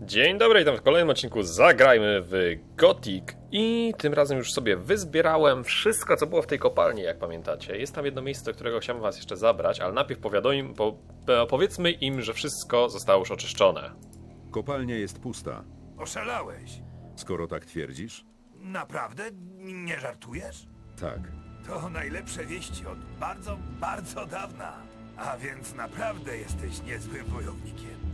Dzień dobry, witam w kolejnym odcinku Zagrajmy w Gothic i tym razem już sobie wyzbierałem wszystko, co było w tej kopalni, jak pamiętacie. Jest tam jedno miejsce, do którego chciałbym was jeszcze zabrać, ale najpierw powiadomi, po, po, powiedzmy im, że wszystko zostało już oczyszczone. Kopalnia jest pusta. Oszalałeś. Skoro tak twierdzisz? Naprawdę? Nie żartujesz? Tak. To najlepsze wieści od bardzo, bardzo dawna. A więc naprawdę jesteś niezłym wojownikiem.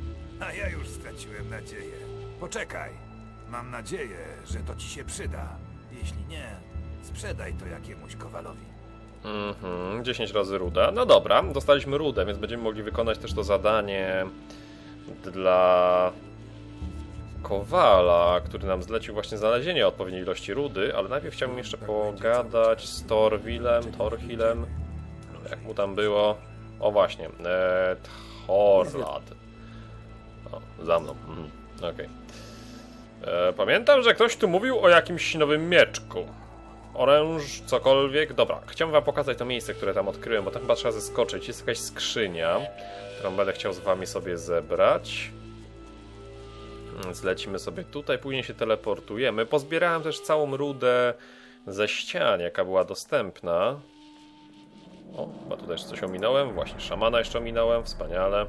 A ja już straciłem nadzieję. Poczekaj. Mam nadzieję, że to ci się przyda. Jeśli nie, sprzedaj to jakiemuś kowalowi. Mhm, 10 razy ruda. No dobra, dostaliśmy rudę, więc będziemy mogli wykonać też to zadanie dla Kowala, który nam zlecił właśnie znalezienie odpowiedniej ilości rudy, ale najpierw chciałbym jeszcze pogadać z Torwilem, Torhilem, jak mu tam było. O właśnie, e, Thorlad. O, za mną. Mhm, Okej. E, Pamiętam, że ktoś tu mówił o jakimś nowym mieczku. Oręż, cokolwiek. Dobra, chciałbym wam pokazać to miejsce, które tam odkryłem, bo tam chyba trzeba zeskoczyć. Jest jakaś skrzynia, którą będę chciał z wami sobie zebrać. Więc lecimy sobie tutaj, później się teleportujemy. Pozbierałem też całą rudę ze ścian, jaka była dostępna. O, chyba tutaj coś ominąłem. Właśnie, szamana jeszcze ominąłem, wspaniale.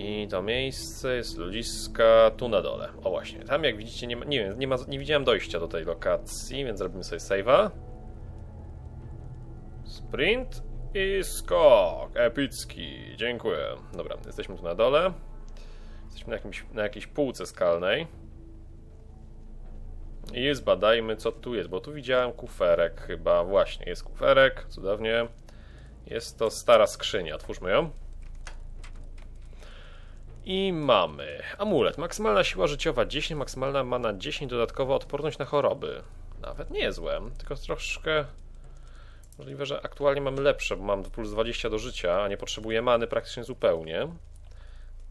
I to miejsce jest ludziska tu na dole. O właśnie, tam jak widzicie nie ma, nie, wiem, nie, ma, nie widziałem dojścia do tej lokacji, więc robimy sobie save'a. Sprint i skok. Epicki. Dziękuję. Dobra, jesteśmy tu na dole. Jesteśmy na, jakimś, na jakiejś półce skalnej. I zbadajmy co tu jest, bo tu widziałem kuferek chyba. Właśnie, jest kuferek, cudownie. Jest to stara skrzynia, otwórzmy ją. I mamy amulet. Maksymalna siła życiowa 10, maksymalna mana 10, dodatkowa odporność na choroby. Nawet niezłe, tylko troszkę... Możliwe, że aktualnie mamy lepsze, bo mam plus 20 do życia, a nie potrzebuję many praktycznie zupełnie.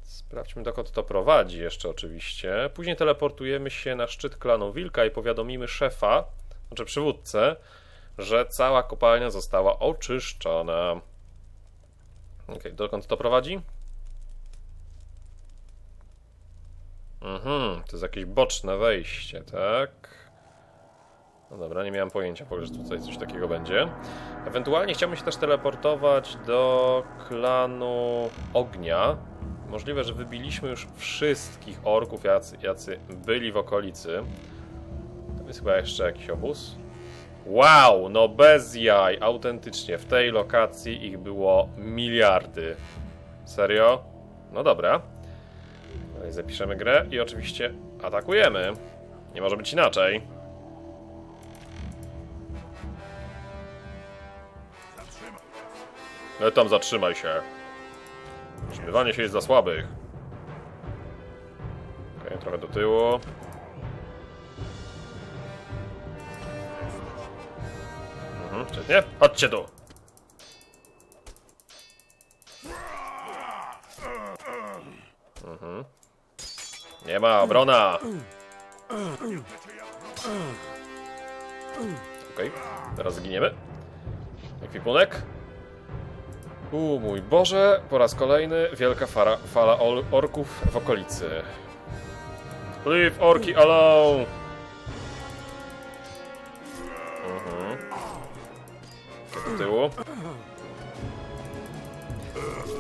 Sprawdźmy dokąd to prowadzi jeszcze oczywiście. Później teleportujemy się na szczyt klanu Wilka i powiadomimy szefa, znaczy przywódcę, że cała kopalnia została oczyszczona. Ok, dokąd to prowadzi? Mhm, to jest jakieś boczne wejście, tak? No dobra, nie miałem pojęcia, że tutaj coś takiego będzie. Ewentualnie chciałbym się też teleportować do klanu ognia. Możliwe, że wybiliśmy już wszystkich orków, jacy, jacy byli w okolicy. To jest chyba jeszcze jakiś obóz. Wow, no bez jaj, autentycznie. W tej lokacji ich było miliardy. Serio? No dobra. Dalej zapiszemy grę i oczywiście atakujemy. Nie może być inaczej. No tam zatrzymaj się. Trzymywanie się jest za słabych. Okej, trochę do tyłu. Mhm, świetnie. Chodźcie tu. Mhm. Nie ma, obrona. Okej, teraz zginiemy. Ekwipunek. U mój Boże, po raz kolejny wielka fara, fala orków w okolicy. Leave orki alone! Mhm. Tyłu.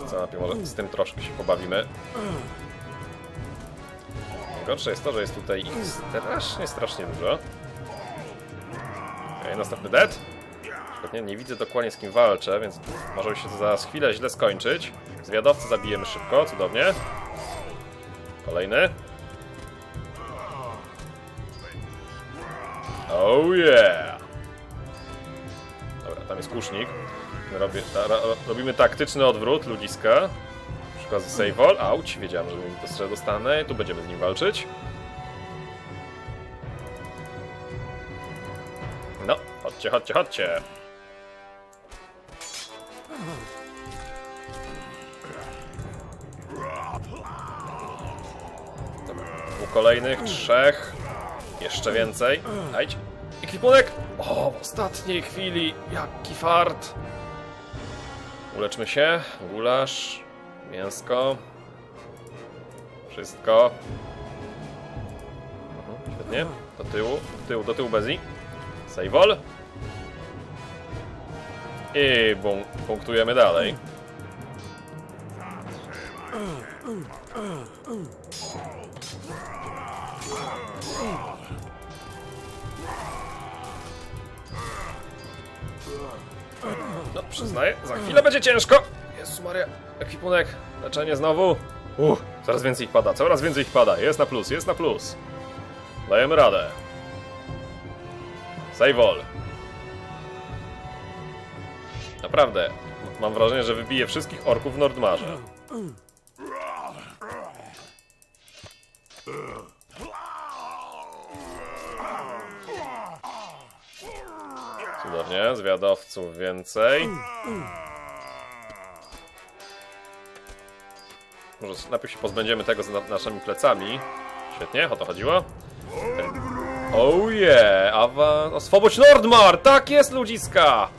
Co najpierw może z tym troszkę się pobawimy. Gorsze jest to, że jest tutaj ich strasznie, strasznie dużo. Okej, następny dead. Świetnie, nie widzę dokładnie z kim walczę, więc może się to zaraz chwilę źle skończyć. Zwiadowcę zabijemy szybko, cudownie. Kolejny. Oh yeah! Dobra, tam jest kusznik. Robimy taktyczny odwrót ludziska. Przykład z save. Auć, wiedziałem, że mi to dostanę. Tu będziemy z nim walczyć. No, chodźcie, chodźcie, chodźcie. Dwóch kolejnych, trzech. Jeszcze więcej. Dajcie. Ekwipunek! O, w ostatniej chwili. Jaki fart. Uleczmy się. Gulasz. Mięsko. Wszystko. Mhm, świetnie. Do tyłu, do tyłu, do tyłu Bezi. Sejwol. I bum, punktujemy dalej. No, przyznaję, za chwilę będzie ciężko. Jezus Maria, ekwipunek, leczenie znowu. Uff, coraz więcej ich pada, coraz więcej ich pada. Jest na plus, jest na plus. Dajemy radę. Sejwol. Naprawdę, mam wrażenie, że wybije wszystkich orków w Nordmarze. Cudownie, zwiadowców więcej. Może najpierw się pozbędziemy tego z na naszymi plecami. Świetnie, o to chodziło. Oh yeah, awa... Oswobodź Nordmar! Tak jest, ludziska!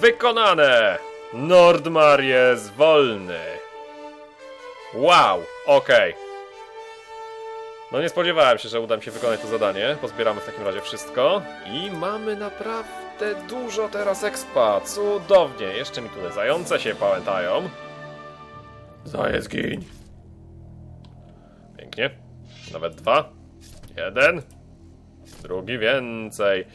Wykonane! Nordmar jest wolny. Wow, okej. No nie spodziewałem się, że uda mi się wykonać to zadanie. Pozbieramy w takim razie wszystko. I mamy naprawdę dużo teraz expa. Cudownie. Jeszcze mi tutaj zające się pamiętają. Zając giń. Pięknie. Nawet dwa. Jeden. Drugi więcej.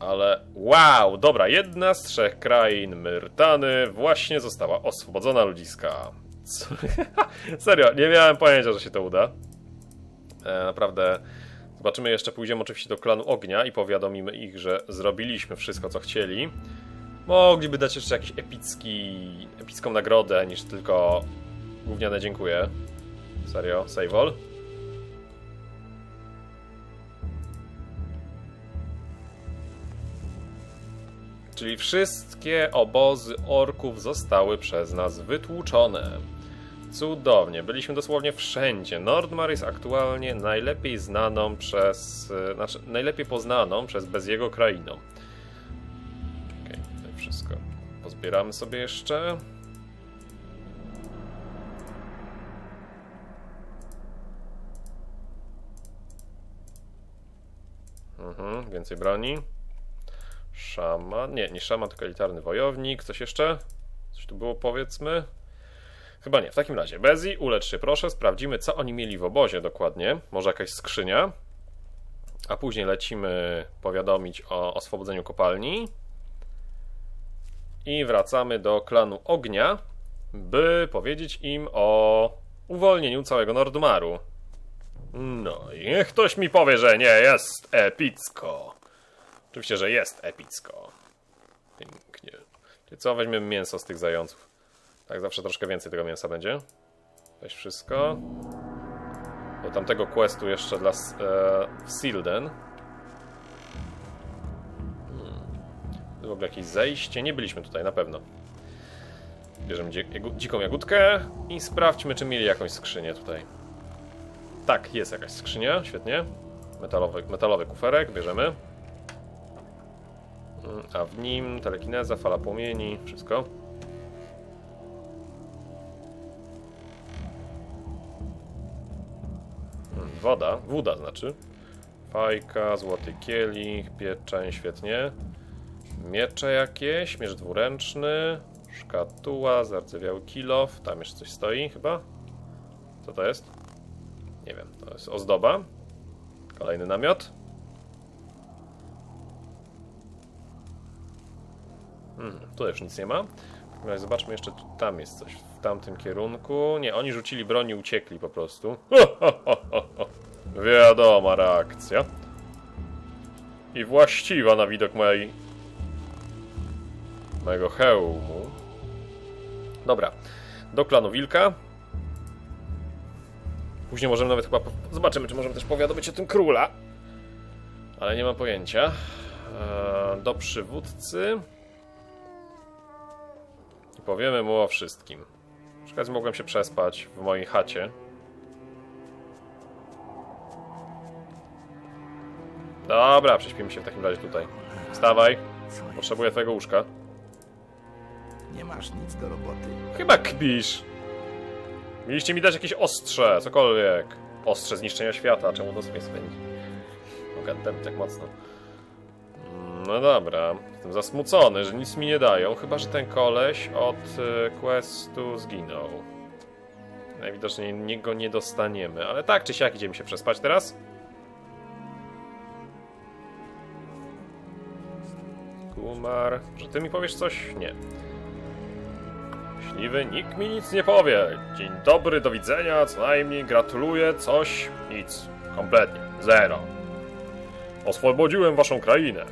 Ale wow, dobra, jedna z trzech krain Myrtany właśnie została oswobodzona ludziska. Co? Serio, nie miałem pojęcia, że się to uda. E, naprawdę zobaczymy jeszcze, pójdziemy oczywiście do klanu ognia i powiadomimy ich, że zrobiliśmy wszystko, co chcieli. Mogliby dać jeszcze jakiś epicki, epicką nagrodę, niż tylko gówniane dziękuję. Serio, Sejwol. Czyli wszystkie obozy orków zostały przez nas wytłuczone. Cudownie, byliśmy dosłownie wszędzie. Nordmar jest aktualnie najlepiej znaną przez. Znaczy, najlepiej poznaną przez Beziego krainą. Pozbieramy sobie jeszcze. Mhm, więcej broni. Szaman. Nie, nie szaman, tylko elitarny wojownik. Coś jeszcze? Coś tu było, powiedzmy. Chyba nie. W takim razie, Bezi, ulecz się proszę. Sprawdzimy, co oni mieli w obozie dokładnie. Może jakaś skrzynia. A później lecimy powiadomić o oswobodzeniu kopalni. I wracamy do klanu ognia, by powiedzieć im o uwolnieniu całego Nordmaru. No i niech ktoś mi powie, że nie jest epicko. Oczywiście, że jest epicko. Pięknie. Czyli co, weźmiemy mięso z tych zająców. Tak, zawsze troszkę więcej tego mięsa będzie. Weź wszystko. Do tamtego questu jeszcze dla e, Silden. W ogóle jakieś zejście? Nie byliśmy tutaj, na pewno. Bierzemy dzi dziką jagódkę i sprawdźmy, czy mieli jakąś skrzynię tutaj. Tak, jest jakaś skrzynia, świetnie. Metalowy, metalowy kuferek, bierzemy. Mm, A w nim telekineza, fala płomieni, wszystko. Mm, Woda, woda znaczy. Fajka, złoty kielich, pieczeń, świetnie. Miecze jakieś, miecz dwuręczny, szkatuła, zardzewiały kilof, tam jeszcze coś stoi chyba. Co to jest? Nie wiem, to jest ozdoba. Kolejny namiot. Hmm, tu już nic nie ma. Razie zobaczmy jeszcze, tam jest coś w tamtym kierunku. Nie, oni rzucili broń i uciekli po prostu. Wiadoma reakcja. I właściwa na widok mojej... mojego hełmu. Dobra, do klanu Wilka. Później możemy nawet chyba... po- Zobaczymy, czy możemy też powiadomić o tym króla. Ale nie mam pojęcia. Eee, do przywódcy. I powiemy mu o wszystkim. Przy okazji mogłem się przespać w mojej chacie. Dobra, prześpimy się w takim razie tutaj. Wstawaj, potrzebuję twojego łóżka. Nie masz nic do roboty. Chyba kpisz. Mieliście mi dać jakieś ostrze, cokolwiek. Ostrze zniszczenia świata, czemu to sobie spędzi? Gadam tak mocno. No dobra, jestem zasmucony, że nic mi nie dają, chyba że ten koleś od y, questu zginął. Najwidoczniej nie- go nie dostaniemy, ale tak czy siak idziemy się przespać teraz. Kumar, że ty mi powiesz coś? Nie. Myśliwy, nikt mi nic nie powie. Dzień dobry, do widzenia, co najmniej, gratuluję, coś, nic. Kompletnie, zero. Oswobodziłem waszą krainę.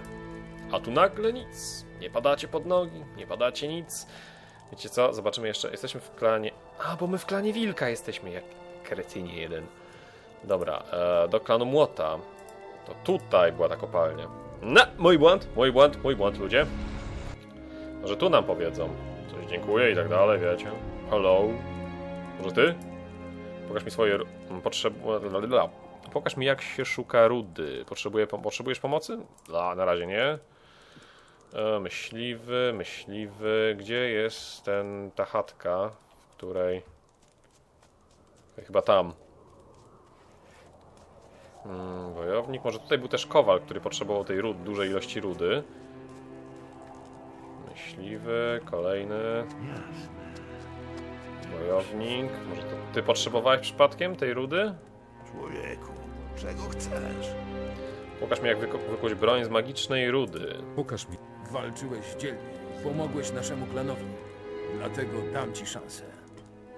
A tu nagle nic. Nie padacie pod nogi, nie padacie nic. Wiecie co? Zobaczymy jeszcze. Jesteśmy w klanie. A, bo my w klanie wilka jesteśmy, jak kretynie jeden. Dobra, e, do klanu młota. To tutaj była ta kopalnia. No, mój błąd, mój błąd, mój błąd, ludzie. Może tu nam powiedzą. Coś dziękuję i tak dalej, wiecie. Hello. Może ty? Pokaż mi swoje... Potrzeb... Pokaż mi jak się szuka rudy. Potrzebuję, potrzebujesz pomocy? A, na razie nie. E, myśliwy, myśliwy. Gdzie jest ten, ta chatka, w której... Chyba tam. Hmm, wojownik. Może tutaj był też kowal, który potrzebował tej rud, dużej ilości rudy. Myśliwy, kolejny. Wojownik. Może to ty potrzebowałeś przypadkiem tej rudy? Człowieku, czego chcesz? Pokaż mi jak wyko- wykuć broń z magicznej rudy. Pokaż mi. Walczyłeś dzielnie, pomogłeś naszemu klanowi. Dlatego dam ci szansę.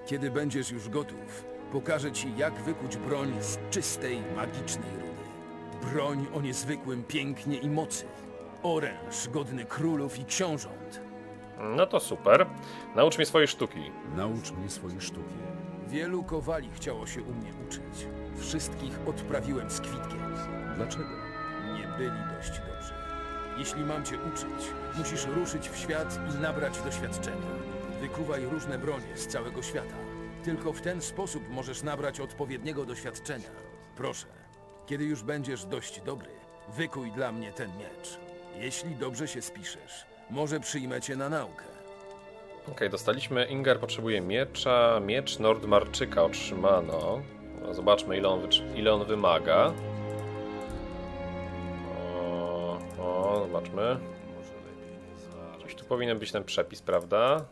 Kiedy będziesz już gotów, pokażę ci, jak wykuć broń z czystej, magicznej rudy. Broń o niezwykłym pięknie i mocy. Oręż godny królów i książąt. No to super. Naucz mnie swojej sztuki. Naucz mnie swojej sztuki. Wielu kowali chciało się u mnie uczyć. Wszystkich odprawiłem z kwitkiem. Dlaczego? Nie byli dość dobrzy. Jeśli mam cię uczyć, musisz ruszyć w świat i nabrać doświadczenia. Wykuwaj różne bronie z całego świata. Tylko w ten sposób możesz nabrać odpowiedniego doświadczenia. Proszę, kiedy już będziesz dość dobry, wykuj dla mnie ten miecz. Jeśli dobrze się spiszesz, może przyjmę cię na naukę. Okej, dostaliśmy. Inger potrzebuje miecza. Miecz Nordmarczyka otrzymano. No, Zobaczmy, ile on, ile on wymaga. O, o, zobaczmy. Tu powinien być ten przepis, prawda?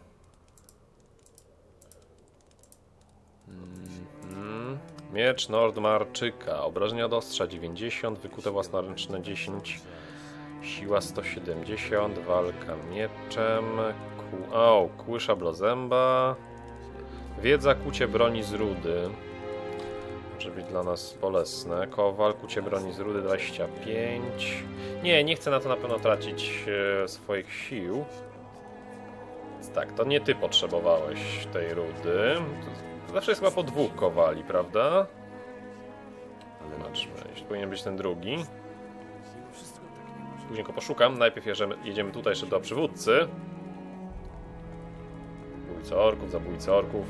Mhm. Miecz Nordmarczyka. Obrażenia do ostrza 90, wykute własnoręczne 10, siła 170, walka mieczem, ku... o, kłysza blozęba, wiedza kucie broni z rudy. Może być dla nas bolesne. Kowal, kucie broni z rudy 25. Nie, nie chcę na to na pewno tracić e, swoich sił. Tak, to nie ty potrzebowałeś tej rudy. Zawsze jest chyba po dwóch kowali, prawda? Zobaczmy, jeśli powinien być ten drugi. Później go poszukam. Najpierw jedziemy, jedziemy tutaj jeszcze do przywódcy. Zabójca orków, zabójca orków.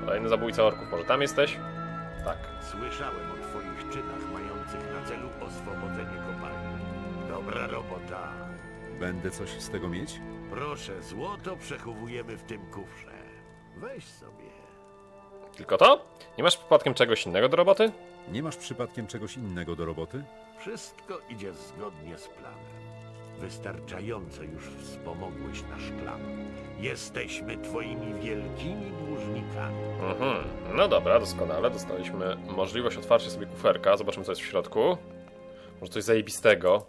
Kolejny zabójca orków. Może tam jesteś? Tak. Słyszałem o twoich czynach mających na celu oswobodzenie kopalni. Dobra robota. Będę coś z tego mieć? Proszę, złoto przechowujemy w tym kufrze. Weź sobie. Tylko to? Nie masz przypadkiem czegoś innego do roboty? Nie masz przypadkiem czegoś innego do roboty? Wszystko idzie zgodnie z planem. Wystarczająco już wspomogłeś nasz klan. Jesteśmy twoimi wielkimi dłużnikami. Mhm. No dobra, doskonale. Dostaliśmy możliwość otwarcia sobie kuferka. Zobaczymy, co jest w środku. Może coś zajebistego.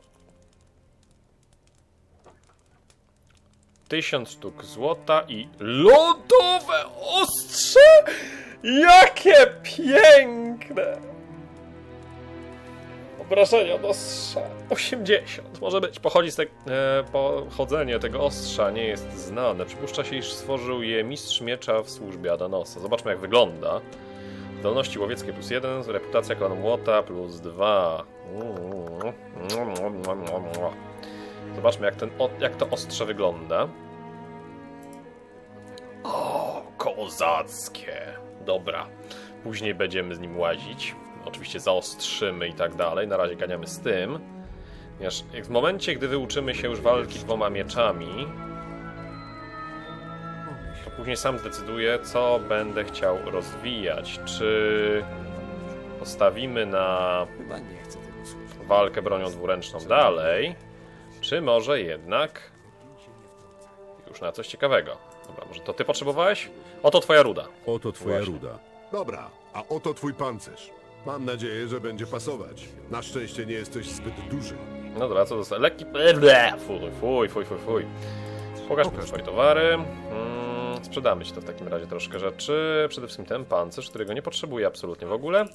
Tysiąc sztuk złota i lodowe ostrze! Jakie piękne! Obrażenia od ostrza 80 może być. Pochodzi z te, e, pochodzenie tego ostrza nie jest znane. Przypuszcza się, iż stworzył je mistrz miecza w służbie Adanosa. Zobaczmy jak wygląda. Zdolności łowieckie plus 1, reputacja klanu młota plus 2. Zobaczmy jak, ten, jak to ostrze wygląda. O, kozackie. Dobra. Później będziemy z nim łazić. Oczywiście zaostrzymy i tak dalej. Na razie ganiamy z tym. Ponieważ jak w momencie, gdy wyuczymy się już walki dwoma mieczami, to później sam zdecyduję, co będę chciał rozwijać. Czy postawimy na walkę bronią dwuręczną dalej, czy może jednak już na coś ciekawego. Dobra, może to ty potrzebowałeś? Oto twoja ruda. Oto twoja Właśnie. ruda. Dobra, a oto twój pancerz. Mam nadzieję, że będzie pasować. Na szczęście nie jesteś zbyt duży. No dobra, co dostałem? Lekki... Ble, Fuj, fuj, fuj, fuj, fuj. Pokaż mi swoje towary. Mm, sprzedamy ci to w takim razie troszkę rzeczy. Przede wszystkim ten pancerz, którego nie potrzebuję absolutnie w ogóle.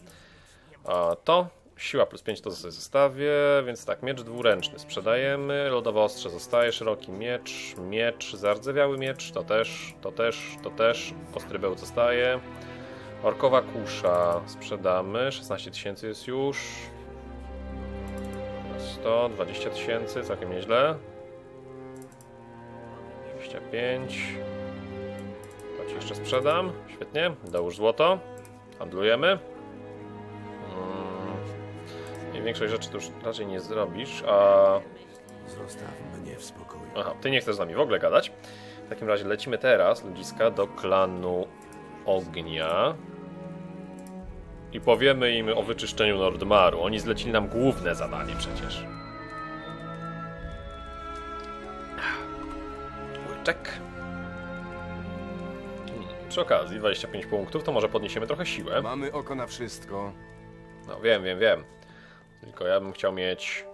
A to siła plus 5 to sobie zostawię, więc tak, miecz dwuręczny sprzedajemy, lodowe ostrze zostaje, szeroki miecz, miecz, zardzewiały miecz, to też, to też, to też, ostry bełt zostaje. Orkowa kusza sprzedamy, 16 tysięcy jest już. 120 tysięcy, całkiem nieźle. 25. To ci jeszcze sprzedam. Świetnie. Dołóż złoto. Handlujemy. Większość rzeczy to już raczej nie zrobisz, a... Zostaw mnie w spokoju. Aha, ty nie chcesz z nami w ogóle gadać. W takim razie lecimy teraz, ludziska, do klanu ognia. I powiemy im o wyczyszczeniu Nordmaru. Oni zlecili nam główne zadanie przecież. Łyczek. Hmm, przy okazji 25 punktów, to może podniesiemy trochę siłę. Mamy oko na wszystko. No wiem, wiem, wiem. Tylko ja bym chciał mieć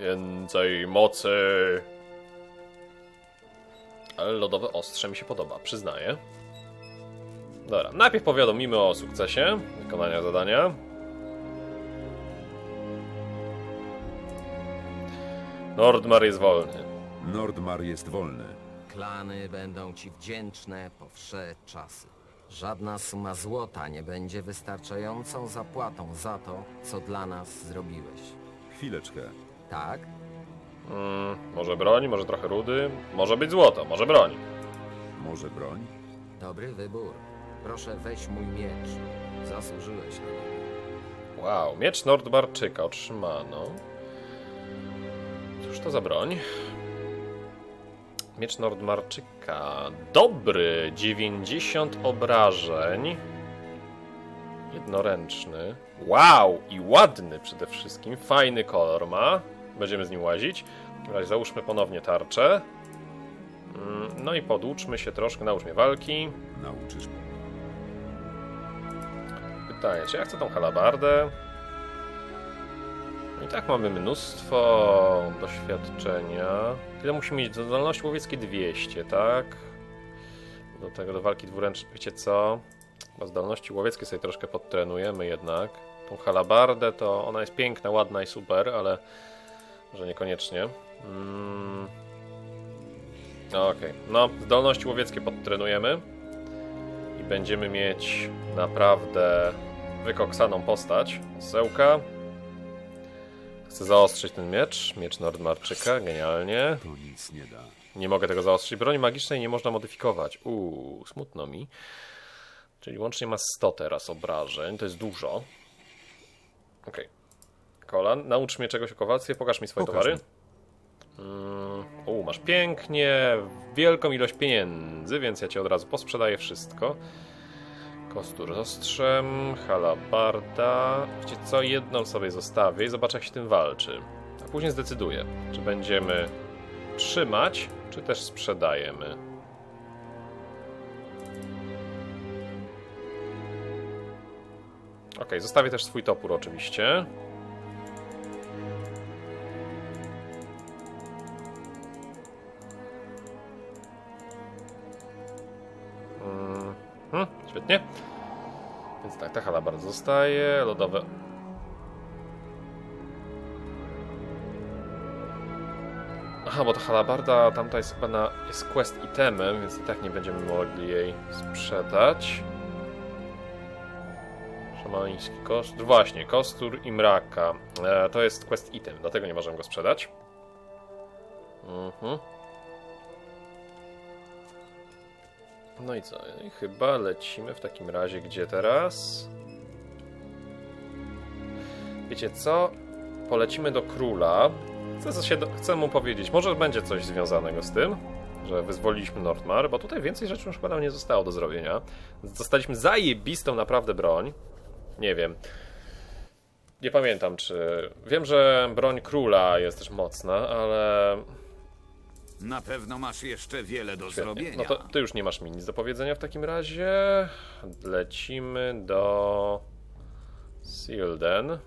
więcej mocy. Ale lodowe ostrze mi się podoba, przyznaję. Dobra, najpierw powiadomimy o sukcesie wykonania zadania. Nordmar jest wolny. Nordmar jest wolny. Klany będą ci wdzięczne po wsze czasy. Żadna suma złota nie będzie wystarczającą zapłatą za to, co dla nas zrobiłeś. Chwileczkę. Tak? Mm, może broń, może trochę rudy, może być złoto, może broń. Może broń? Dobry wybór. Proszę weź mój miecz. Zasłużyłeś na niego. Wow, miecz Nordmarczyka otrzymano. Cóż to za broń? Miecz Nordmarczyka. Dobry, 90 obrażeń. Jednoręczny. Wow, i ładny przede wszystkim. Fajny kolor ma. Będziemy z nim łazić. W takim razie załóżmy ponownie tarczę. Mm, No i podłuczmy się troszkę, naucz mnie walki. Nauczysz mnie. Pytanie, czy ja chcę tą halabardę? Tak mamy mnóstwo doświadczenia. Tyle musi mieć do zdolności łowieckiej 200, tak? Do tego do walki dwuręcznej, wiecie co? Bo zdolności łowieckie sobie troszkę podtrenujemy jednak. Tą halabardę to ona jest piękna, ładna i super, ale że niekoniecznie. Mm. No, Okej, no zdolności łowieckie podtrenujemy i będziemy mieć naprawdę wykoksaną postać. Sełka. Chcę zaostrzyć ten miecz. Miecz Nordmarczyka, genialnie. To nic nie da. Nie mogę tego zaostrzyć. Broni magicznej nie można modyfikować. Uuu, smutno mi. Czyli łącznie ma 100 teraz obrażeń. To jest dużo. Okej. Kolan, naucz mnie czegoś o kowalstwie. Pokaż mi swoje Pokaż towary. Mm, u, masz pięknie, wielką ilość pieniędzy, więc ja ci od razu posprzedaję wszystko. Kostur ostrzem, halabarda. Wiecie co, jedną sobie zostawię i zobaczę jak się tym walczy. A później zdecyduję, czy będziemy trzymać, czy też sprzedajemy. Ok, zostawię też swój topór oczywiście. Świetnie. Więc tak, ta halabarda zostaje, lodowe... Aha, bo ta halabarda tamta jest chyba na... jest quest itemem, więc i tak nie będziemy mogli jej sprzedać. Szamański kostur. Właśnie, kostur i mraka. E, to jest quest item, dlatego nie możemy go sprzedać. Mhm. No i co? I chyba lecimy w takim razie gdzie teraz? Wiecie co? Polecimy do króla. Chcę, się. Chcę mu powiedzieć, może będzie coś związanego z tym. że wyzwoliliśmy Nordmar, bo tutaj więcej rzeczy już chyba nam nie zostało do zrobienia. Dostaliśmy zajebistą naprawdę broń. Nie wiem. Nie pamiętam, czy... Wiem, że broń króla jest też mocna, ale... Na pewno masz jeszcze wiele do Świetnie. zrobienia. No to ty już nie masz mi nic do powiedzenia w takim razie. Lecimy do... Silden.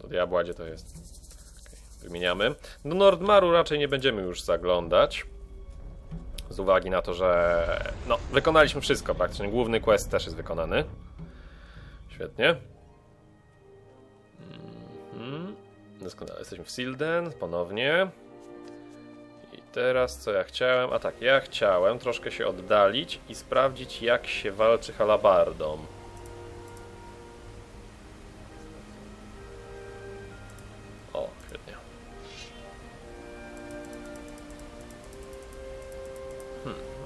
Do diabła, gdzie to jest? Okej, Wymieniamy. Do Nordmaru raczej nie będziemy już zaglądać. Z uwagi na to, że no, wykonaliśmy wszystko praktycznie. Główny quest też jest wykonany. Świetnie. Mhm. Doskonale, jesteśmy w Silden ponownie. I teraz co ja chciałem? A tak, ja chciałem troszkę się oddalić i sprawdzić jak się walczy halabardą. O, świetnie.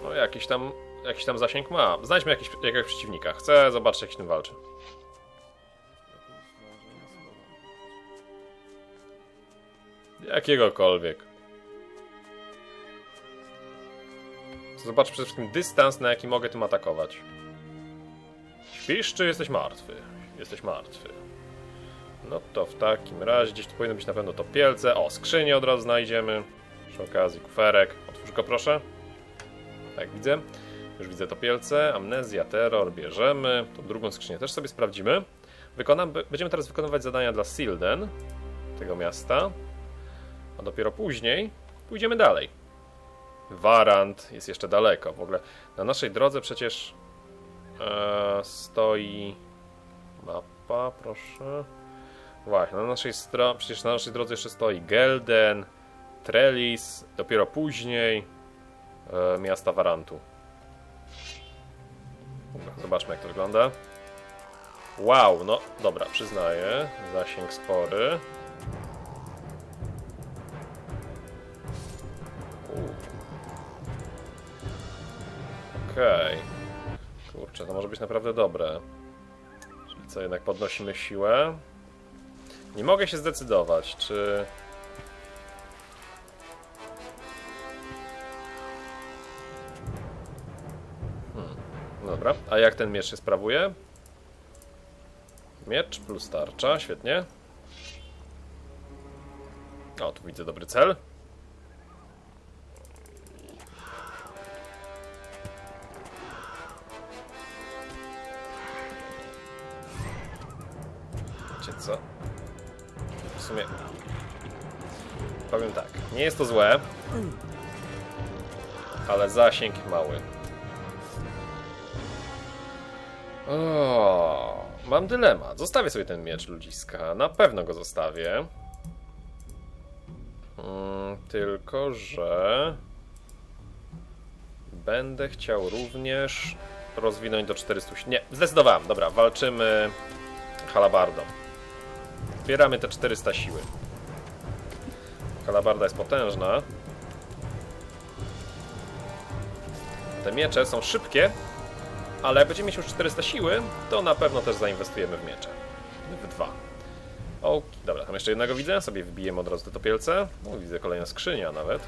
No jakiś tam, jakiś tam zasięg ma. Znajdźmy jakiś, jakiegoś przeciwnika. Chcę zobaczyć jak się tym walczy. Jakiegokolwiek. Zobacz przede wszystkim dystans, na jaki mogę tym atakować. Śpisz, czy jesteś martwy? Jesteś martwy. No to w takim razie gdzieś tu powinno być na pewno to pielce. O, skrzynię od razu znajdziemy. Przy okazji kuferek. Otwórz go proszę. Tak, widzę. Już widzę to pielce. Amnezja, terror, bierzemy. Tą drugą skrzynię też sobie sprawdzimy. Wykonam, będziemy teraz wykonywać zadania dla Silden, tego miasta. A dopiero później pójdziemy dalej. Warant jest jeszcze daleko. W ogóle na naszej drodze przecież e, stoi mapa, proszę. Właśnie, na naszej stro... przecież na naszej drodze jeszcze stoi Gelden, Trellis, dopiero później e, miasta Warantu. Zobaczmy jak to wygląda. Wow, no dobra, przyznaję, zasięg spory. Okej. Kurczę, to może być naprawdę dobre. Czyli co, jednak podnosimy siłę. Nie mogę się zdecydować, czy... Dobra, a jak ten miecz się sprawuje? Miecz plus tarcza, świetnie. O, tu widzę dobry cel. Wiecie co? W sumie... Powiem tak, nie jest to złe, ale zasięg mały. O, mam dylemat. Zostawię sobie ten miecz ludziska. Na pewno go zostawię. Mm, tylko, że będę chciał również rozwinąć do 400. Nie, zdecydowałem. Dobra, walczymy halabardą. Zbieramy te 400 siły. Halabarda jest potężna. Te miecze są szybkie, ale jak będziemy mieć już 400 siły, to na pewno też zainwestujemy w miecze. W dwa. O, dobra, tam jeszcze jednego widzę, sobie wbijemy od razu te topielce. O, widzę kolejna skrzynia nawet.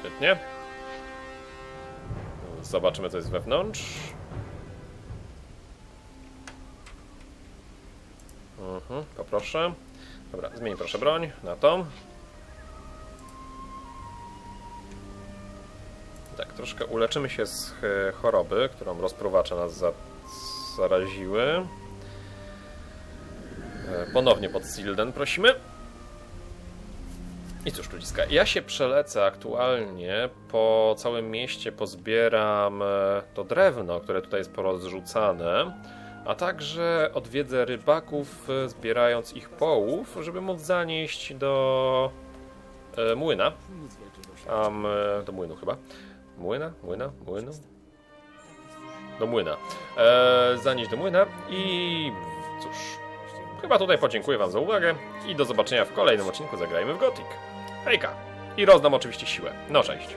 Świetnie. Zobaczymy, co jest wewnątrz. Mhm, poproszę. Dobra, zmień proszę broń na tą. Tak, troszkę uleczymy się z e, choroby, którą rozpruwacze nas za zaraziły. E, Ponownie pod Silden prosimy. I cóż, ludziska, ja się przelecę aktualnie po całym mieście, pozbieram e, to drewno, które tutaj jest porozrzucane, a także odwiedzę rybaków, zbierając ich połów, żeby móc zanieść do młyna. Tam, do młynu chyba. Młyna? Młyna? Młynu? Do młyna. E, zanieść do młyna i cóż, chyba tutaj podziękuję Wam za uwagę i do zobaczenia w kolejnym odcinku Zagrajmy w Gothic. Hejka! I rozdam oczywiście siłę. No cześć.